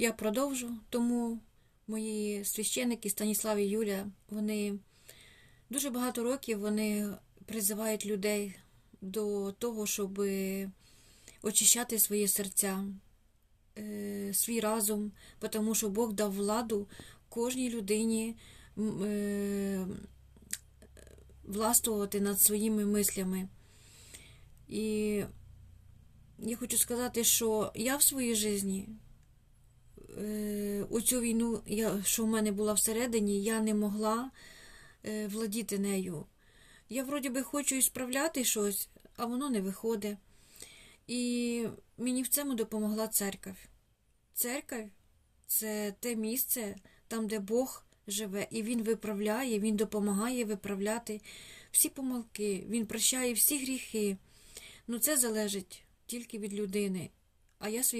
Я продовжу, тому мої священники Станіслав і Юля, вони дуже багато років вони призивають людей до того, щоб очищати своє серця, е, свій разум, тому що Бог дав владу кожній людині е, властвувати над своїми мислями. І я хочу сказати, що я в своїй житті е, у цю війну, я, що в мене була всередині, я не могла е, владіти нею. Я вроді би хочу і справляти щось, а воно не виходить. І мені в цьому допомогла церква. Церква це те місце, там, де Бог живе, і Він виправляє, Він допомагає виправляти всі помилки, Він прощає всі гріхи. Ну це залежить тільки від людини. А я свій